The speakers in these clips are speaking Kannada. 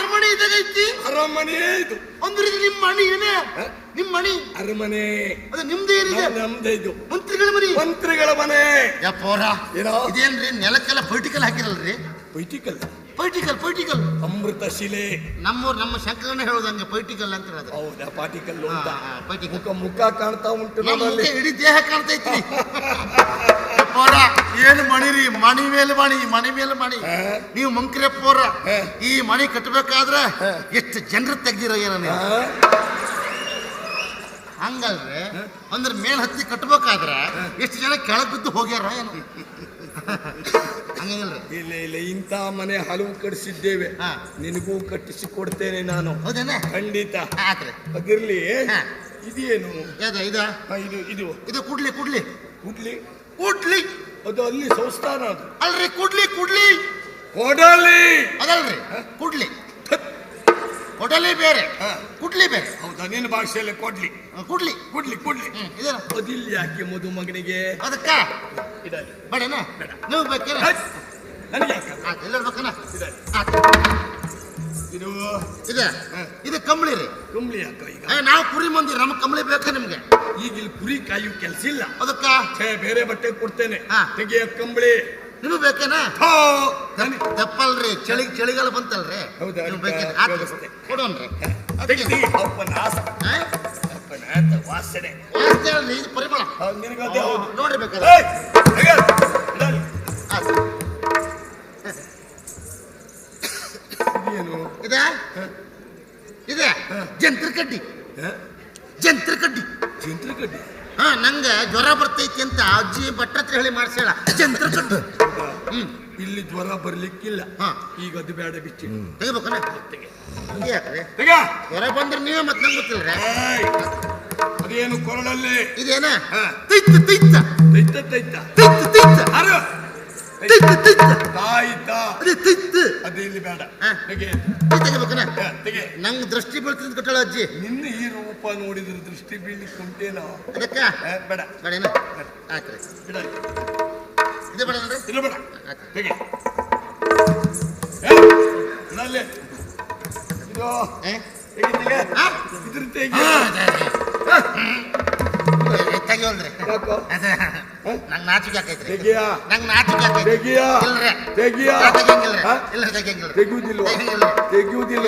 ಅರಮನೆ ಇದ್ದಾಗ ಐತಿ? ಅರಮನೆ ಇದು. ಅಂದ್ರೆ ಇದು ನಿಮ್ಮ ಮಣಿ ಏನೇ? ನಿಮ್ಮ ಮಣಿ ಅರಮನೆ. ಅದು ನಿಮ್ದೇ ಏನಿದೆ? ನಮ್- ನಮ್ದೇ ಇದು. ಮಂತ್ರಿಗಳ ಮನೆ. ಮಂತ್ರಿಗಳ ಮನೆ. ಯಪ್ಪೋರ ಏನೋ? ಇದೇನ್ರಿ ನೆಲಕ್ಕೆಲ್ಲ ಪೊಲಿಟಿಕಲ್ ಹಾಕಿರಲ್ರಿ? ಪೈಟಿಕಲ್ ಪರ್ಟಿಕಲ್ ಪೊಲಿಟಿಕಲ್ ಅಮೃತ ಶಿಲೆ. ನಮ್ಮೂರ್ ನಮ್ಮ ಶಂಕರಣ್ಣ ಹೇಳೋದಂಗೆ ಪೊಲಿಟಿಕಲ್ ಅಂತ ಹೇಳೋದು ಹೌದಾ ಪರ್ಟಿಕಲ್ ಮುಖ ಮುಖ ಕಾಣ್ತಾ ಉಂಟು ನಮ್ಮಲ್ಲಿ ಇಡೀ ದೇಹ ಕಾಣ್ತೈತಿ ಏನು ಮಣಿರಿ? ಮಣಿ ಮೇಲೆ ಮಣಿ ಮಣಿ ಮೇಲೆ ಮಣಿ. ನೀವು ಮಂಕ್ರಪ್ಪೋರ ಹಾ. ಈ ಮಣಿ ಕಟ್ಟಬೇಕಾದ್ರೆ ಎಷ್ಟು ಜನರು ತೆಗ್ದಿರೋ ಏನ? ಹಂಗಲ್ರಿ ಅಂದ್ರೆ ಮೇಲ್ ಹತ್ತಿ ಕಟ್ಬೇಕಾದ್ರೆ ಎಷ್ಟು ಜನ ಕೆಳಗೆ ಬಿದ್ದು ಹೋಗ್ಯಾರ ಏನು? ಹಂಗಿಲ್ರಿ ಇಲ್ಲ ಇಲ್ಲ ಇಂಥ ಮನೆ ಹಲವು ಕಟ್ಟಿಸಿದ್ದೇವೆ ಹಾ. ನಿನಗೂ ಕಟ್ಟಿಸಿ ಕೊಡ್ತೇನೆ ನಾನು. ಹೌದೇನ ಖಂಡಿತ. ಆತ್ರಿ. ಅದಿರ್ಲಿ? ಹಾ. ಇದೇನು? ಯಾವ್ದ ಇದ? ಇದು ಇದು. ಇದು ಕುಡ್ಲಿ ಕುಡ್ಲಿ. ಕುಡ್ಲಿ? ಕುಡ್ಲಿ. ಅದು ಅಲ್ಲಿ ಸಂಸ್ಥಾನ ಅದು. ಅಲ್ರಿ ಕುಡ್ಲಿ ಕುಡ್ಲಿ. ಕೊಡಲಿ. ಅದಲ್ರಿ? ಕುಡ್ಲಿ. ಕೊಡಲಿ ಬೇರೆ. ಹಾ. ಕುಡ್ಲಿ ಬೇರೆ. ಹೌದಾ? ನಿನ್ನ ಭಾಷೆಯಲ್ಲಿ ಕೊಡ್ಲಿ. ಕೂಡ್ಲಿ. ಕುಡ್ಲಿ ಕುಡ್ಲಿ. ಕೊಡ್ಲಿ ಹ್ಮ್ ಇದೇನ ಅದಿಲ್ಲಿ ಯಾಕೆ ಮದುಮಗನಿಗೆ? ಅದಕ್ಕ? ಇಡಲಿ ಬೇಡನ? ನೀವು ಬೇಕೇನ? ಬೇಕೇ ನನಗೆ ಆಯ್ತು. ಎಲ್ಲರೂ ಬೇಕನ? ಇದೆ. ಇದು ಇದೆ? ಇದು ಕಂಬಳಿ ರೀ. ಕಂಬಳಿ ಅಕ್ಕ ಈಗ? ನಾವು ಕುರಿ ಮಂದಿ ನಮ್ಮ ಕಂಬಳಿ ಬೇಕಾ ನಿಮ್ಗೆ? ಈಗ ಇಲ್ಲಿ ಕುರಿ ಕಾಯು ಕೆಲಸ ಇಲ್ಲ. ಅದಕ್ಕ? ಛೇ ಬೇರೆ ಬಟ್ಟೆ ಕೊಡ್ತೇನೆ. ತೆಗಿಯ ಕಂಬಳಿ. ನಿಮಗೆ ಬೇಕೇನಾ? ತಪ್ಪಲ್ರಿ ಚಳಿ ಚಳಿಗಾಲ ಬಂತಲ್ರಿ. ಹೌದಾ? ಬೇಕೇನ? ಅದಕ್ಕೆ. ಕೊಡೋನ್ರಿ ತೆಗಿ. ಅಪ್ಪನ ಆಸ. ಆತ ವಾಸನೆ. ವಾಸ್ತೆ ಅಲ್ರಿ ಇದು ಪರಿಮಳ. ಹೌದು, ನಿನಗೆ ಅದೇ ಹೌದು ನೋಡ್ರಿ ಬೇಕಾದ್ರೆ ಏಯ್! ತೆಗೆ. ಇಡಲಿ. ಆತು. ಇದೆ? ಇದೆ? ಜಂತ್ರ ಕಡ್ಡಿ. ಜಂತ್ರ ಕಡ್ಡಿ. ಜಂತ್ರ ಕಡ್ಡಿ? ಹಾ ನಂಗೆ ಜ್ವರ ಬರ್ತೈತಿ ಅಂತ ಅಜ್ಜಿ ಭಟ್ರ ಹತ್ರ ಹೇಳಿ ಮಾಡ್ಸ್ಯಾಳ. ಜಂತ್ರ ಕಡ್ಡಿ. ಹ್ಮ್. ಇಲ್ಲಿ ಜ್ವರ ಬರ್ಲಿಕ್ಕಿಲ್ಲ. ಹಾ. ಈಗ ಅದು ಬೇಡ ಬಿಚ್ಚಿ. ತೆಗಬೇಕಲ್ಲ? ಹಂಗೆ ಯಾಕ್ರಿ ತೆಗ! ಜ್ವರ ಬಂದ್ರೆ ನೀವೇ ಮತ್ತೆ ನಂಗೆ ಗೊತ್ತಿಲ್ಲ ಏಯ್! ಅದೇನು ಕೊರಳಲ್ಲಿ. ಇದೇನ? ತಿತ್ತ ತಿತ್ತ ತಿತ್ತ ತಿತ್ತ ತಿತ್ತ ತೈತ ತೈತ ಅರು. ತಿತ್ತ ತಿತ್ತ ತಾಯಿತ. ಅದೇ ತಿತ್ತ ಅದು ಇಲ್ಲಿ ಬೇಡ. ತೆಗೆ. ತೆಗಿಬೇಕನ? ತೆಗೆ. ನಂಗೆ ದೃಷ್ಟಿ ಬೀಳ್ತಿದ್ ಕಟ್ಟಳ ಅಜ್ಜಿ. ನಿನ್ನ ಈ ರೂಪ ನೋಡಿದ್ರೆ ದೃಷ್ಟಿ ಬೀಳ್ಲಿಕ್ಕೆ ಉಂಟೇನೋ? ಅದಕ್ಕ? ಬೇಡ. ಬೇಡ. ಬೇಡೇನ ಆಯ್ತ್ರಿ ಬಿಡಲಿ ಇದು ಬೇಡ ಇಲ್ಲ ಬೇಡ. ತೆಗೆ. ಏ, ಇದು? ತೆಗಿ ತೆಗೆ? ಇದ್ರ ತೆಗಿ. ತೆಗಿವಲ್ರಿ ಯಾಕೋ? ನಂಗೆ ನಾಚಿಕೆ ಆಕೈತ್ರಿ ನಂಗೆ ನಾಚಿಕೆ ಆಕೈತಿ ತೆಗಿಯ? ಇಲ್ರಿ. ತೆಗಿಯ? ತೆಗಿಯಂಗಿಲ್ರಿ? ಇಲ್ಲ ತೆಗಿಯಂಗಿಲ್ರಿ ತೆಗಿಯುವುದಿಲ್ವ ತೆಗಿಯಂಗಿಲ್ರಿ. ತೆಗಿಯುವುದಿಲ್ಲ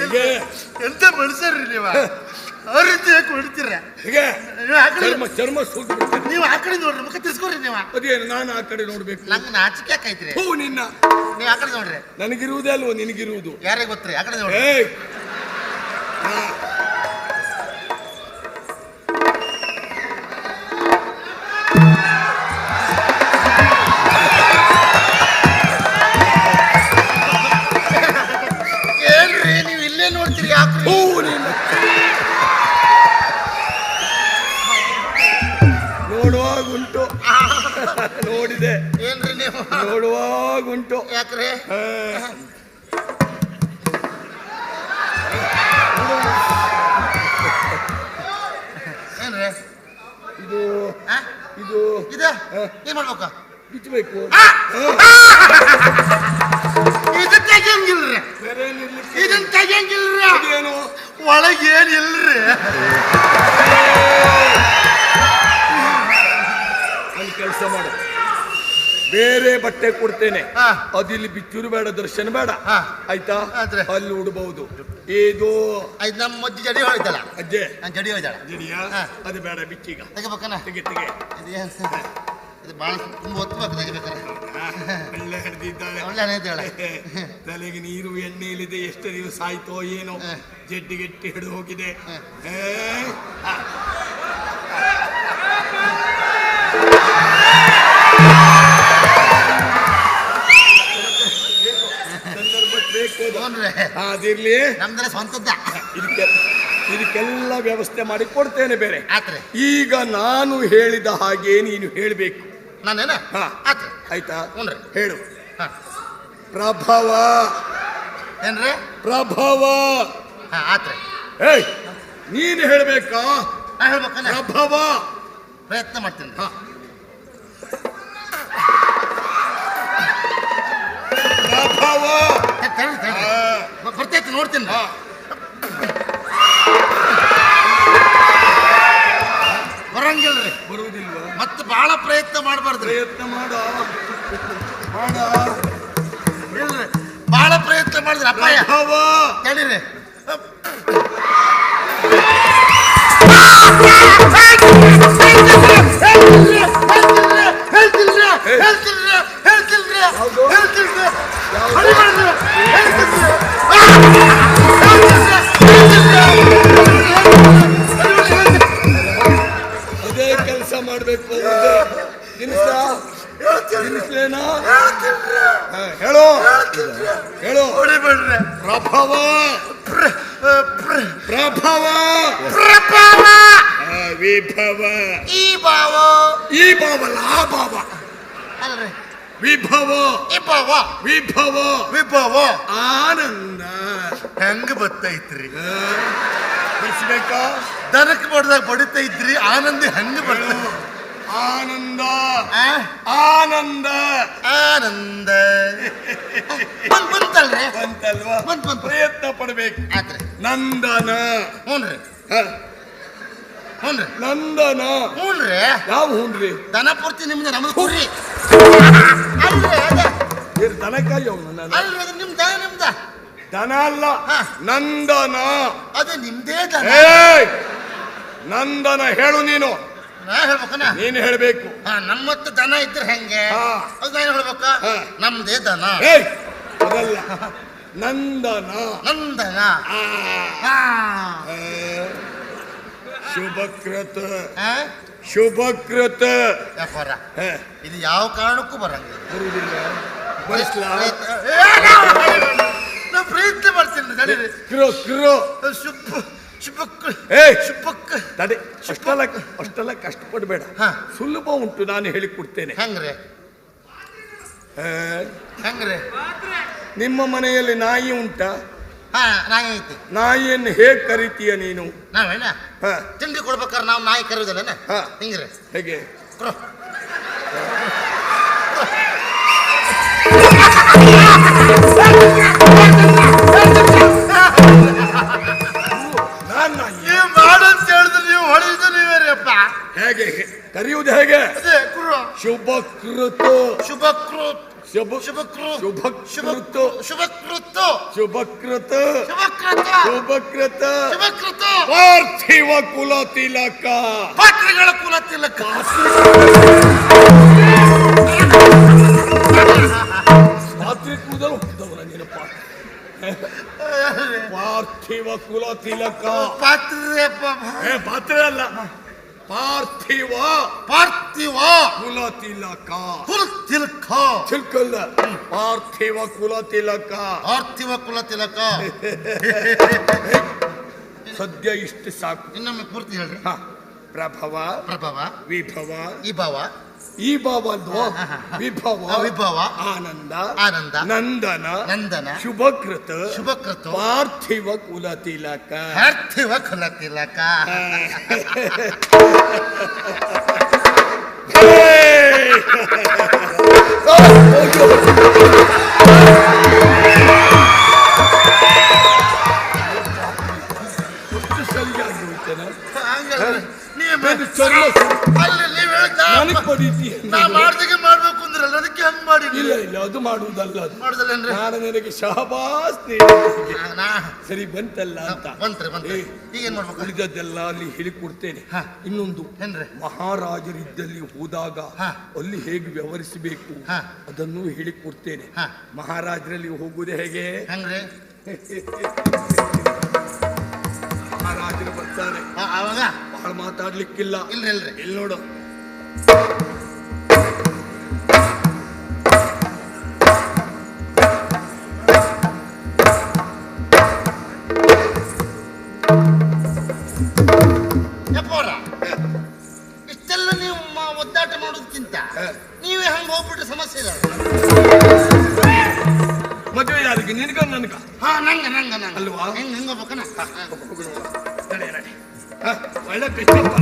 ತೆಗೆ ಎಂತ ಮನುಷ್ಯರ್ರಿ ನೀವ? ರೀತಿ ಯಾಕೆ ಹೊಡಿತೀರ ತೆಗೆ ನೀವು ಆ ಕಡೆ ಚರ್ಮ ಚರ್ಮ ಸೂಟ್ ಬಿಡ್ತೇನೆ ನೀವು ಆ ಕಡೆ ನೋಡ್ರಿ ಮುಖ ತಿಸ್ಕೊಡ್ರಿ ನೀವ. ಅದೇನು ನಾನು ಆ ಕಡೆ ನೋಡ್ಬೇಕು. ನಂಗೆ ನಾಚಿಕೆ ಆಕೈತ್ರಿ. ಹೂ ನಿನ್ನ. ನೀವು ಆ ಕಡೆ ನೋಡ್ರಿ. ನನಗಿರುವುದೇ ಅಲ್ವೋ ನಿನಗಿರುವುದು? ಯಾರೇ ಗೊತ್ತ್ರಿ ಆ ಕಡೆ ನೋಡ್ರಿ. ನೋಡುವಾಗುಂಟು ಯಾಕ್ರಿ. ಏನ್ರಿ? ಇದು ಆ? ಇದು ಇದೆ? ಏನ್ ಮಾಡ್ಬೇಕ? ಬಿಚ್ಚಬೇಕು ಇದು ತೆಗಿಯಂಗಿಲ್ರಿ. ಬೇರೆ ಏನಿರ್ಲಿಕ್ಕೆ ಇದನ್ ತೆಗಿಯಂಗಿಲ್ರಿ. ಏನು ಒಳಗೆ ಏನಿಲ್ಲ ರೀ ಅಲ್ಲಿ ಕೆಲಸ ಮಾಡು. ಬೇರೆ ಬಟ್ಟೆ ಕೊಡ್ತೇನೆ. ಅದಿಲ್ಲಿ ಬಿಚ್ಚೂರು ಬೇಡ ದರ್ಶನ ಬೇಡ. ಆಯ್ತಾ. ಅಲ್ಲಿ ಉಡಬಹುದು ಇದು ನಮ್ಮ ಅಜ್ಜಿ ಜಡಿ ಹೋಯ್ತಲ್ಲ? ಅಜ್ಜೆ. ಜಡಿ ಹೋಯ್ತಾಳ. ಜಡಿಯ. ಅದು ಬೇಡ ಬಿಚ್ಚೀಗ. ತೆಗಿಬೇಕನ? ತೆಗೆ ತೆಗೆ. ಇದು ಭಾಳ ತುಂಬ ಒತ್ತಬೇಕು ತೆಗಿಬೇಕಾರೆ ಆ, ಒಳ್ಳೆ ಹಿಡ್ದಿದ್ದಾಳೆ ಒಳ್ಳೆ ಹೇಳ್ತಾಳೆ ತಲೆಗೆ ನೀರು ಎಣ್ಣೆ ಇಲ್ಲಿದೆ ಎಷ್ಟು ದಿವಸ ಆಯ್ತೋ ಏನೋ. ಜಡ್ಡಿ ಜಡ್ಡಿಗೆಟ್ಟಿ ಹಿಡಿದು ಹೋಗಿದೆ. ಅದಿರ್ಲಿ ನಮ್ದ್ರ ಸ್ವಂತದ್ದ. ಇದಕ್ಕೆ ಇದಕ್ಕೆಲ್ಲ ವ್ಯವಸ್ಥೆ ಮಾಡಿ ಕೊಡ್ತೇನೆ ಬೇರೆ. ಈಗ ನಾನು ಹೇಳಿದ ಹಾಗೆ ನೀನು ಹೇಳಬೇಕು. ನಾನೇನ? ಆಯ್ತಾ? ಹೇಳು. ಪ್ರಭವ. ಏನ್ರಿ? ಪ್ರಭವ. ಆತ್ರಿ. ಏಯ್ ನೀನು ಹೇಳ್ಬೇಕಾ? ಹೇಳ್ಬೇಕಲ್ಲ? ಪ್ರಭವ. ಪ್ರಯತ್ನ ಮಾಡ್ತೀನಿ. ಪ್ರಭವ. ಬರ್ತೈತಿ ನೋಡ್ತೀನಿ. ಹ. ಬರಂಗಿಲ್ರಿ. ಬರುವುದಿಲ್ವಾ? ಮತ್ತೆ ಬಹಳ ಪ್ರಯತ್ನ ಮಾಡಬಾರ್ದ್ರಿ ಪ್ರಯತ್ನ ಮಾಡ. ಮಾಡ. ಇಲ್ರಿ. ಬಹಳ ಪ್ರಯತ್ನ ಮಾಡಿದ್ರಿ ಅಪ್ಪಾಯ ಪ್ರಭವ ತಡೀರಿ ಅದೇ ಹೇಳು. ಹೇಳು. ಹೊಡಿಬೇಡ್ರಿ ಪ್ರಭವ. ಪ್ರ- ಪ್ರ- ಪ್ರಭವ. ಪ್ರಭಾವ. ವಿಭವ. ಈ ಭಾವ. ಈ ಭಾವಲ್ಲ ಆ ಭಾವ. ಅಲ್ರಿ. ವಿಭವ. ಈ ಭಾವ. ವಿಭವ. ವಿಭವ. ಆನಂದ. ಹೆಂಗ್ ಬರ್ತೈತ್ರಿ ಹ, ಬಿಡಿಸ್ಬೇಕಾ? ದನಕ್ ಬಡ್ದಾಗ ಬಡಿತೈತ್ರಿ ಆನಂದ ಹೆಂಗ್ ಬರ್ತೈತಿ ಆನಂದ. ಆನಂದ. ಆನಂದ. ಬಂತಲ್ರಿ? ಬಂತಲ್ವಾ? ಬಂತ್ ಬಂತ್ ಪ್ರಯತ್ನ ಪಡ್ಬೇಕು. ಆತ್ರಿ. ನಂದನ. ಹ್ಞೂನ್ರಿ ಹ, ಹ್ಞೂನ್ರಿ ನಂದನ. ಹ್ಞೂನ್ರಿ ಯಾವ ಹುಣ್ರಿ ದನ ಪೂರ್ತಿ ನಿಮ್ದು ನಮ್ದು ಅದ. ಇರ್ ದನಕಾಯಿ ಅವನು ಅಲ್ರಿ ಅದು ನಿಮ್ ದನ ನಿಮ್ದ. ದನ ಅಲ್ಲ. ನಂದನ. ಅದು ನಿಮ್ದೇ ದನ. ನಂದನ ಹೇಳು ನೀನು. ನಾ ಹೇಳ್ಬೇಕನ ನೀನು ಹೇಳ್ಬೇಕು ಹಾ ನಮ್ಮತ್ತ ದನ ಇದ್ರೆ ಹೆಂಗೆ ಹಾ. ಅದು ನಾ ಏನ್ ಹೇಳ್ಬೇಕ ಹಾ. ನಮ್ದೇ ದನ ಏಯ್ ಅದಲ್ಲ ನಂದನ ನಂದನ ಆ, ಹಾ ಆ, ಶುಭಕೃತ ಆ? ಶುಭಕೃತ ಹ, ಇದು ಯಾವ ಕಾರಣಕ್ಕೂ ಬರಂಗಿಲ್ಲ ಬರುವುದಿಲ್ಲ ಬರ್ತೀನಿ ಪ್ರಯತ್ನ- ಏ, ನಾ- ನಾ ಪ್ರಯತ್ನ ಮಾಡ್ತೀನಿ ನಡೀರಿ ಕ್ರೋ ಕ್ರೋ ಶುಭ ತಡೆ ಅಷ್ಟೆಲ್ಲ ಅಷ್ಟೆಲ್ಲ ಕಷ್ಟಪಡಬೇಡ. ಹಾ. ಸುಲಭ ಉಂಟು ನಾನು ಹೇಳಿಕೊಡ್ತೇನೆ. ಹಂಗ್ರೆ? ಹಂಗ್ರೆ? ನಿಮ್ಮ ಮನೆಯಲ್ಲಿ ನಾಯಿ ಉಂಟಾ? ಹಾ ನಾಯಿ ಐತಿ. ನಾಯಿಯನ್ನು ಹೇಗೆ ಕರಿತೀಯ ನೀನು? ನಾವೇನ? ಹ, ತಿಂಡಿ ಕೊಡ್ಬೇಕಾದ್ರೆ ನಾವು ನಾಯಿ ಕರೆಯೋದಲ್ಲ ಹಿಂಗ್ರಿ? ಹೇಗೆ? ಕೊಡು. ನಾನ್? ಅಂತ ನೀವು ಮಾಡಂತ ಹೇಳಿದ್ರೆ ನೀವು ಹೊಡೆಯುದು ನೀವೇರಿಯಪ್ಪ? ಹೇಗೆ? ಕರೆಯುವುದು ಹೇಗೆ? ಅದೇ ಕುರು. ಶುಭಕೃತ. ಶುಭಕೃತ್. ಶುಭ ಶುಭಕೃತ್. ಶುಭಕೃತ. ಶುಭಕೃತ್. ಶುಭಕೃತ. ಶುಭಕೃತ. ಶುಭಕೃತ. ಶುಭಕೃತ. ಪಾರ್ಥಿವ ಕುಲ ತಿಲಕ. ಪಾತ್ರೆಗಳ ಕುಲ ತಿಲಕ. ಪಾರ್ಥಿವ ಕುಲ ತಿಲಕ. ಪಾತ್ರೆ ಏ ಪಾತ್ರ ಅಲ್ಲ. ಪಾರ್ಥಿವ. ಪಾರ್ಥಿವ. ಕುಲ ತಿಲಕ. ಕುಲ ತಿಲಕ. ತಿಳ್ಕಲ್ಲ. ಪಾರ್ಥಿವ ಕುಲ ತಿಲಕ. ಪಾರ್ಥಿವ ಕುಲ ತಿಲಕ. ಸದ್ಯ ಇಷ್ಟು ಸಾಕು. ಇನ್ನೊಮ್ಮೆ ಪೂರ್ತಿ ಹೇಳ್ರಿ. ಪ್ರಭವ. ಪ್ರಭವ. ವಿಭವ. ಈ ಭಾವ ಈ ಭಾವ ಅಲ್ವೋ. ವಿಭವ ವಿಭವ. ಆನಂದ ಆನಂದ. ನಂದನ ನಂದನ. ಶುಭಕೃತ ಶುಭಕೃತ. ಪಾರ್ಥಿವ ಕುಲ ತಿಲಕ ಪಾರ್ಥಿವ ಕುಲ ತಿಲಕ. ನೀವ್ ಚರ್ಮ ಅಲ್ಲಿ ನನಗ್ ಬಡೀತೀಯ ನಾ ಮಾಡ್ದಾಗೆ ಮಾಡ್ಬೇಕು ಅಂದ್ರಲ್ಲ ಅದಕ್ಕೆ ಹಂಗ್ ಮಾಡಿ ಇಲ್ಲ ಇಲ್ಲ ಅದು ಮಾಡುವುದಲ್ಲ ಅದು. ಮಾಡುದಲ್ಲೇನ್ರಿ ನಾನು ನಿನಗೆ ಶಹಬಾಸ್. ನಾ- ಸರಿ ಬಂತಲ್ಲ ಅಂತ. ಬಂತ್ರಿ ಬಂತ್ರಿ. ಈಗ ಏನ್ ಮಾಡ್ಬೇಕು? ಉಳಿದದ್ದೆಲ್ಲ ಅಲ್ಲಿ ಹೇಳಿಕೊಡ್ತೇನೆ. ಇನ್ನೊಂದು ಏನ್ರಿ? ಮಹಾರಾಜರಿದ್ದಲ್ಲಿ ಹೋದಾಗ. ಅಲ್ಲಿ ಹೇಗೆ ವ್ಯವಹರಿಸಬೇಕು. ಅದನ್ನು ಹೇಳಿಕೊಡ್ತೇನೆ. ಮಹಾರಾಜರಲ್ಲಿ ಹೋಗುವುದು ಹೇಗೆ? ಅಂದ್ರೆ ಮಹಾರಾಜರು ಬರ್ತಾರೆ. ಅವಾಗ ಬಹಳ ಮಾತಾಡ್ಲಿಕ್ಕಿಲ್ಲ. ಇಲ್ಲ ಇಲ್ರಿ. ಇಲ್ಲಿ ನೋಡು. ಇಷ್ಟೆಲ್ಲ ನೀವು ಒದ್ದಾಟ ಮಾಡೋದಕ್ಕಿಂತ. ನೀವೇ ಹಂಗ ಹೋಗ್ಬಿಟ್ರೆ ಸಮಸ್ಯೆ ಇಲ್ಲ. ಮದುವೆ ಯಾರಿಗೆ? ನಿನಗ ನನಗ? ಹಾ ನಂಗ ನಂಗ ನಂಗ. ಅಲ್ವಾ? ಹೆಂಗ್ ಹೆಂಗ್ ಹೋಗ್ಬೇಕನ ಒಳ್ಳೆ ಕಷ್ಟಪ್ಪ